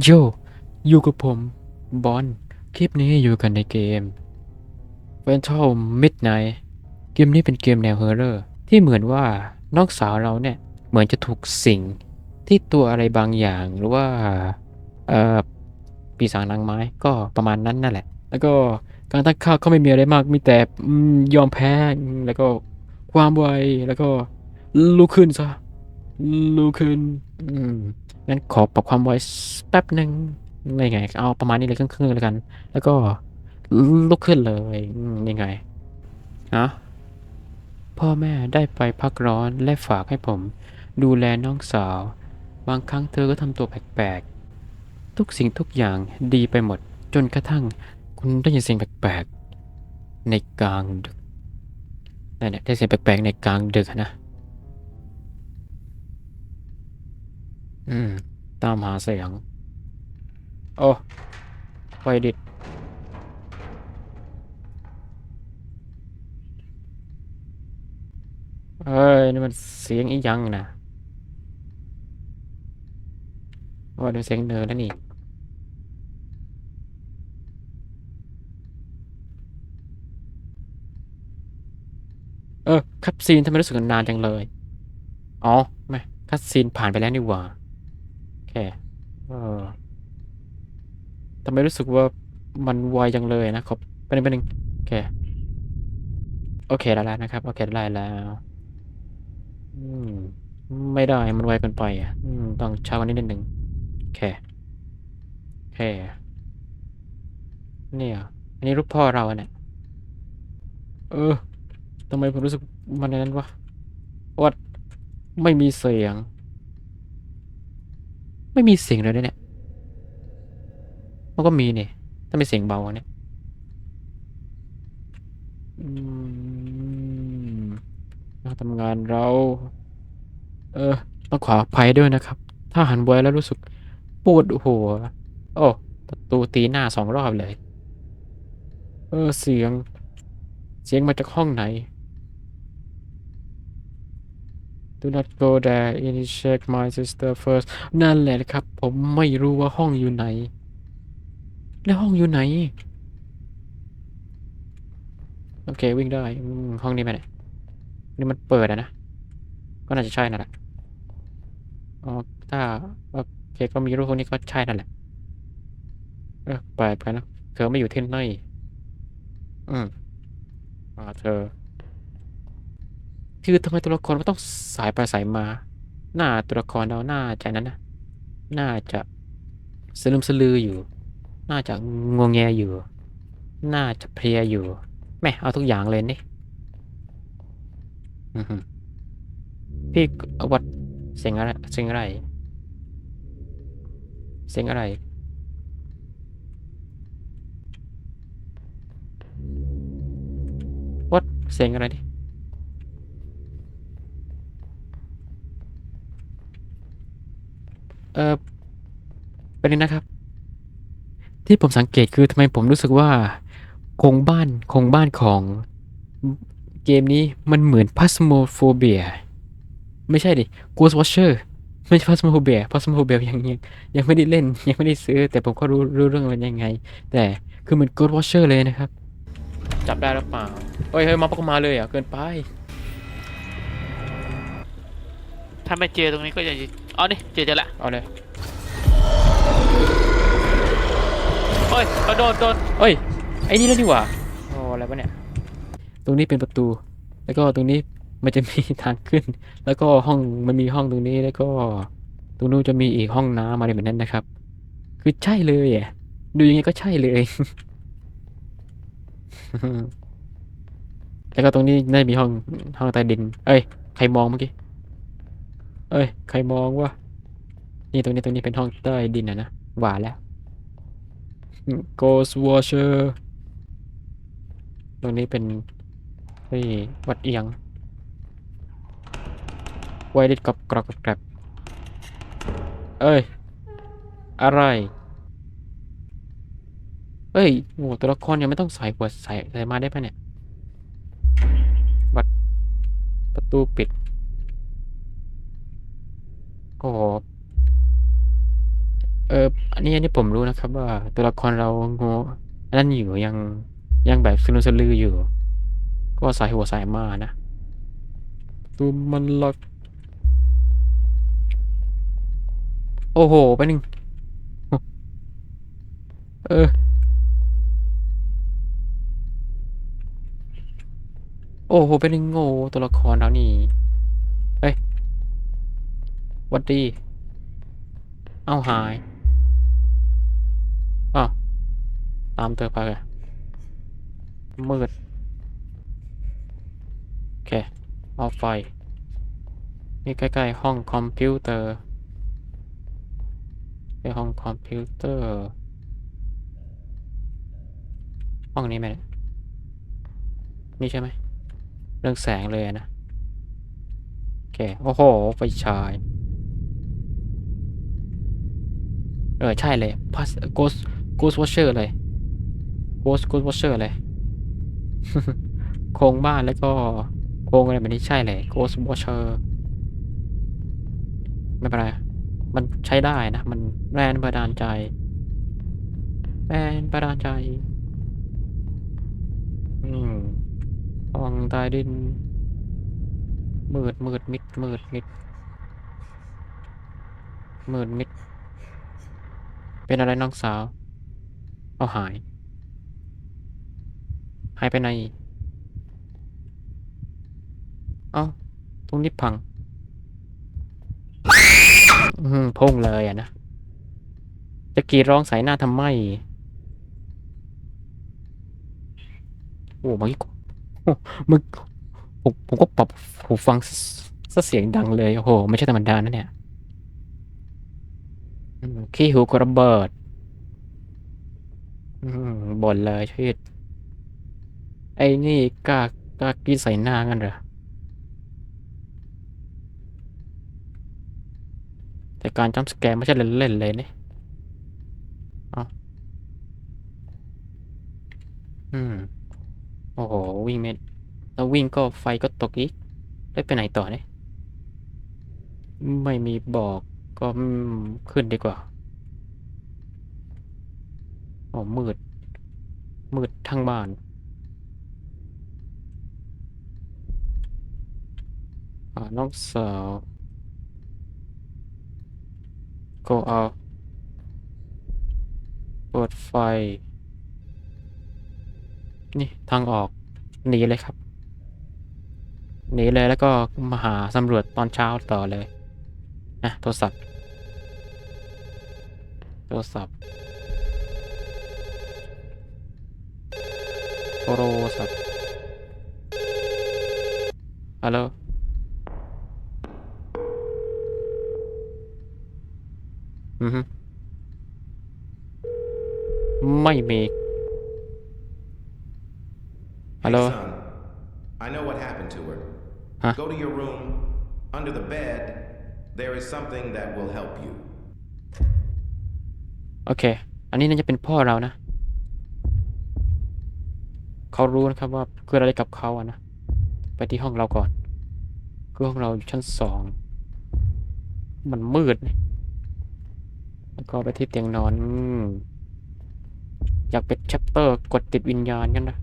โย อยู่กับผม บอล คลิปนี้อยู่กันในเกม v e n t u r e Midnight เกมนี้เป็นเกมแนวฮอร์เรอร์ที่เหมือนว่าน้องสาวเราเนี่ย เหมือนจะถูกสิ่งที่ตัวอะไรบางอย่างหรือว่า เอ่อ ปีศาจนางไม้ก็ประมาณนั้นนั่นแหละ แล้วก็การตั้งค่าก็ไม่มีอะไรมาก มีแต่ยอมแพ้ แล้วก็ความไว แล้วก็ลุกขึ้นซะลุกขึ้น อืม งั้นขอปรับความไวแป๊บหนึ่งไม่ไง เอาประมาณนี้เลยครึ่งๆแล้วกัน แล้วก็ลุกขึ้นเลยอืมยังไงฮะพ่อแม่ได้ไปพักร้อนและฝากให้ผม ดูแลน้องสาว บางครั้งเธอก็ทำตัวแปลกๆ ทุกสิ่งทุกอย่างดีไปหมด จนกระทั่ง คุณได้ยินเสียงแปลกๆ ในกลางดึกนั่นแหละได้เสียงแปลกๆ ในกลางดึกอะนะ อืม ตามหาเสียง โอ้ไฟดิดเอ้ย นี่มันเสียงอียังนะว่าเดี๋ยวเสียงเนินแล้วนี่เออคัดซีนทำไมรู้สึกนานจังเลย อ๋อ ไม่คัดซีนผ่านไปแล้วนี่หว่า แค่เออทำไมรู้สึกว่ามันไวจังเลยนะขอบไปหนึ่งไปหนึ่งโอเค โอเคได้แล้วนะครับ โอเคได้แล้วอืมไม่ได้มันไวเกินไปอะอืมต้องช้ากว่านี้นิดหนึ่งโอเคโอเคเนี่ยอันนี้รูปพ่อเราเนี่ยเออทำไมผมรู้สึกมันในนั้นวะวัดไม่มีเสียง ไม่มีเสียงเลยเนี่ย มันก็มีเนี่ย ถ้าไม่เสียงเบาเนี่ยอืมทำงานเรา เออ ต้องขออภัยด้วยนะครับ ถ้าหันไวแล้วรู้สึกปวดหัว โอ้ประตูตีหน้าสองรอบเลย เออ เสียง เสียงมาจากห้องไหน Do not go there initiate my sister first นั่นแหละครับ ผมไม่รู้ว่าห้องอยู่ไหน แล้วห้องอยู่ไหน โอเค วิ่งได้ห้องนี้ไปไหนนี่มันเปิดอะนะ ก็น่าจะใช่นั่นแหละอ๋อถ้าโอเคก็มีรูปพวกนี้ก็ใช่นั่นแหละ เออไปไปนะเธอไม่อยู่ที่ไหนอืมอ่าเธอ คือทำไมตัวละครมันต้องสายไปสายมา หน้าตัวละครเราหน่าจะนั้นนะน่าจะสลืมสลืออยู่ น่าจะงวงแงอยู่ น่าจะเพลียอยู่แม่เอาทุกอย่างเลยนี่พี่วัดเสียงอะไรเสียงอะไรเสียงอะไรวัดเสียงอะไรดิ เออประเด็นนะครับ ที่ผมสังเกตคือทำไมผมรู้สึกว่าโครงบ้านโครงบ้านของเกมนี้มันเหมือน Phasmophobia ไม่ใช่ดิ Ghost Watcher ไม่ใช่ Phasmophobia Phasmophobia ยังยังยังไม่ได้เล่น ยังไม่ได้ซื้อ แต่ผมก็รู้รู้เรื่องมันยังไง แต่คือเหมือน Ghost Watcher เลยนะครับ จับได้หรือเปล่าเฮ้ยเฮ้ยมาปกมาเลยอะเกินไป ถ้าไม่เจอตรงนี้ก็จะอ๋อนี่เจอเจอละเอาเลยโอ้ยเอาโดนโดนเอ้ย ไอ้นี่แล้วนี่หว่าโอ้อะไรวะเนี่ย ตรงนี้เป็นประตู แล้วก็ตรงนี้มันจะมีทางขึ้น แล้วก็ห้องมันมีห้องตรงนี้แล้วก็ ตรงนู้นจะมีอีกห้องน้ำอะไรแบบนั้นนะครับ คือใช่เลยอะดูยังไงก็ใช่เลย แล้วก็ตรงนี้น่าจะมีห้องห้องใต้ดิน เอ้ย ใครมองเมื่อกี้ เอ้ย ใครมองวะ นี่ตรงนี้ตรงนี้เป็นห้องใต้ดินอะนะ หว่าแล้ว Ghost Watcher ตรงนี้เป็นเฮ้ยวัดเอียง ไวดิดกับกรอบกับเอ้ย อะไร เอ้ยโหตัวละครยังไม่ต้องใส่หัวใส่ใส่มาได้ปะเนี่ย บัดประตูปิด โอ้โหเอออันนี้อันนี้ผมรู้นะครับ ว่าตัวละครเราโง่อันนั้นอยู่ยังยังแบบสลืมสลืออยู่ ก็สายหัวสายมานะตูมันล็อกโอ้โหไปหนึ่งเออ โอ้โหเป็นหนึ่งโง่ตัวละครเรานี่เฮ้ยห วัดดี เอาหายอ้าวตามเธอไปเลยมืด โอเค เอาไฟ นี่ใกล้ ๆ ห้องคอมพิวเตอร์ใกล้ห้องคอมพิวเตอร์ ห้องนี้ไหมนี่ยนี่ใช่ไหม เรื่องแสงเลยนะ โอเค โอ้โห ไฟฉาย เออ ใช่เลยพัสโกสโกสวอชเชอร์เลยโกสโกสวอชเชอร์เลยโครงบ้านแล้วก็โครงอะไรแบบนี้ใช่เลยโกสวอชเชอร์ไม่เป็นไร มันใช้ได้นะ มันแรงบันดาลใจแรงบันดาลใจ อืมห้องใต้ดิน มืดมืดมิดมืดมิดมืดมิด เป็นอะไรน้องสาว เอาหาย หายไปไหน เอ้าตรงนี้พัง อืมพุ่งเลยอะนะ จะกรีดร้องใส่หน้าทำไม โอ้เมื่อกี้โอ้มึงผมผมก็ปรับหูฟังซะเสียงดังเลย โอ้โห ไม่ใช่ธรรมดานะเนี่ย ขี้หูกระเบิดบ่นเลยชีวิตไอ้นี่กล้ากล้ากรีใส่หน้ากันเหรอ แต่การจัมป์สแกร์ไม่ใช่เล่นๆเลยนี่ยเอาอืม โอ้โห วิ่งไม่แล้ววิ่งก็ไฟก็ตกอีก ได้ไปไหนต่อเนี่ย ไม่มีบอก ก็ขึ้นดีกว่าโอ้มืด มืดทั้งบ้านน้องสาวก็เอาเปิดไฟ นี่ทางออก หนีเลยครับ หนีเลยแล้วก็มาหาสำรวจตอนเช้าต่อเลยอะโทรศัพท์ โทรศัพท์โทรศัพท์ฮัลโหลอือฮึไม่มี Hello? Hey, son. I know what happened to her. Huh? Go to your room. Under the bed, there is something that will help you. โอเค อันนี้น่าจะเป็นพ่อเรานะ เขารู้นะครับว่าเกิดอะไรกับเขาอะนะ ไปที่ห้องเราก่อนคือห้องเราอยู่ชั้นสอง มันมืด แล้วก็ไปที่เตียงนอนอืมอยากเป็นแชปเตอร์กดติดวิญญาณกันนะ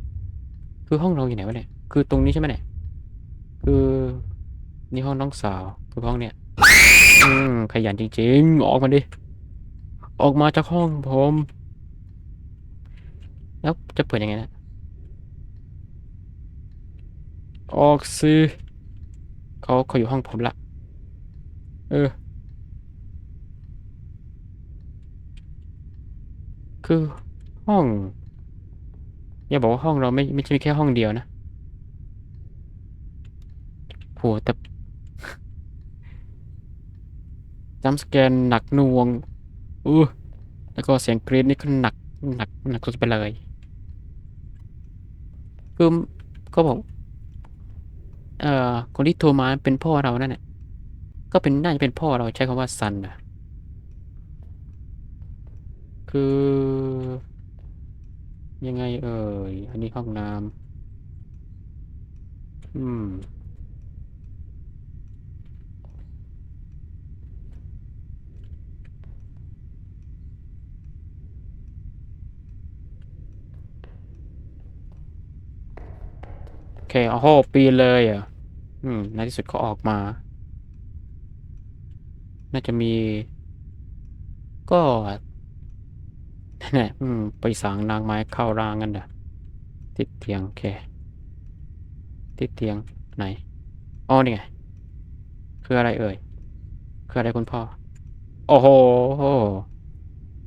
คือห้องเราอยู่ไหนวะเนี่ย คือตรงนี้ใช่ไหมเนี่ย คือนี่ห้องน้องสาว คือห้องเนี่ย อืมขยันจริงๆ ออกมาดิ ออกมาจากห้องผม แล้วจะเปิดยังไงนะออกสิเขาเขาอยู่ห้องผมละ เออ คือห้อง อย่าบอกว่าห้องเราไม่ไม่ใช่มีแค่ห้องเดียวนะโหแต่จัมสแกนหนักน่วง อู้แล้วก็เสียงกรีดนี่ก็หนักหนักหนักสุดไปเลยคือเขาบอกเอ่อคนที่โทรมาเป็นพ่อเรานั่นแหละก็เป็นน่าจะเป็นพ่อเราใช้คำว่าซันนะคือ ยังไงเอ่ยอันนี้ห้องน้ำอืม เคโอ้โหปีนเลยอะอืมในที่สุดก็ออกมา น่าจะมี ก็นั่นแหละอืม ไปสั่งนางไม้เข้าร่างกันเด้อติดเตียงโอเค ติดเตียงไหนอ๋อนี่ไง คืออะไรเอ่ย คืออะไรคุณพ่อ โอ้โห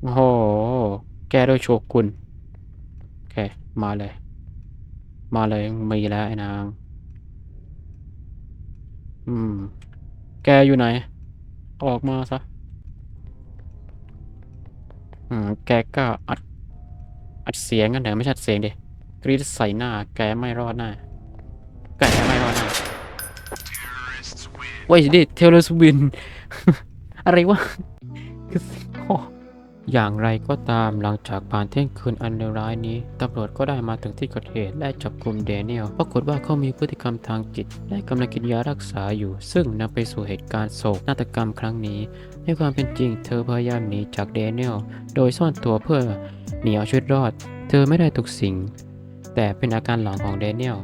โอ้โห แกโดยโชกุนโอเค มาเลย มาเลยมีแล้วไอ้นาง อืม แกอยู่ไหน ออกมาซะ อืม แกก็อัด อัดเสียงกันเถอะไม่ใช่อัดเสียงดิกรีดใส่หน้า แกไม่รอดหน้าแกไม่รอดหน้าเว้ยดิเทเลสวิน อะไรวะคือโอ้ อย่างไรก็ตามหลังจากผ่านเที่ยงคืนอันเลวร้ายนี้ ตำรวจก็ได้มาถึงที่เกิดเหตุและจับกลุ่มเดนิเอลปรากฏว่าเขามีพฤติกรรมทางจิต และกำลังกินยารักษาอยู่ ซึ่งนำไปสู่เหตุการณ์โศกนาฏกรรมครั้งนี้ ในความเป็นจริงเธอพยายามหนีจากเดนิเอลโดยซ่อนตัวเพื่อหนีเอาชีวิตรอด เธอไม่ได้ถูกสิงแต่เป็นอาการหลอนของเดนิเอล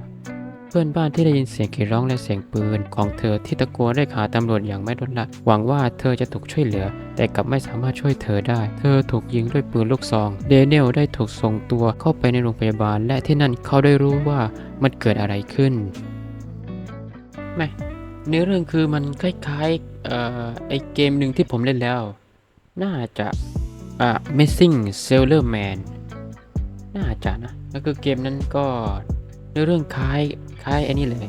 เพื่อนบ้านที่ได้ยินเสียงกรีดร้องและเสียงปืนของเธอที่ตะโกนเรียกหาตำรวจอย่างไม่ลดละ หวังว่าเธอจะถูกช่วยเหลือ แต่กลับไม่สามารถช่วยเธอได้ เธอถูกยิงด้วยปืนลูกซอง เดนเอลได้ถูกส่งตัวเข้าไปในโรงพยาบาล และที่นั่นเขาได้รู้ว่ามันเกิดอะไรขึ้นไม่เนื้อเรื่องคือมันคล้ายๆเอ่อไอเกมหนึ่งที่ผมเล่นแล้ว น่าจะอ่า Missing Sailor Man น่าจะนะก็คือเกมนั้นก็ เนื้อเรื่องคล้ายคล้ายไอ้นี่เลย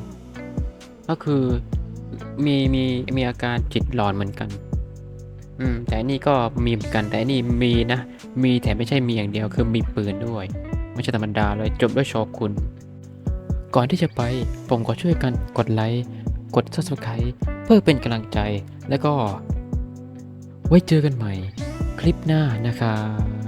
ก็คือมีมีมีอาการจิตหลอนเหมือนกัน อืม แต่อันนี่ก็มีเหมือนกัน แต่อันนี่มีนะ มีแต่ไม่ใช่มีอย่างเดียว คือมีปืนด้วย ไม่ใช่ธรรมดาเลยจบด้วยโชคุณ ก่อนที่จะไปผมขอช่วยกันกดไลค์ กด subscribe เพื่อเป็นกำลังใจ แล้วก็ ไว้เจอกันใหม่ คลิปหน้านะครับ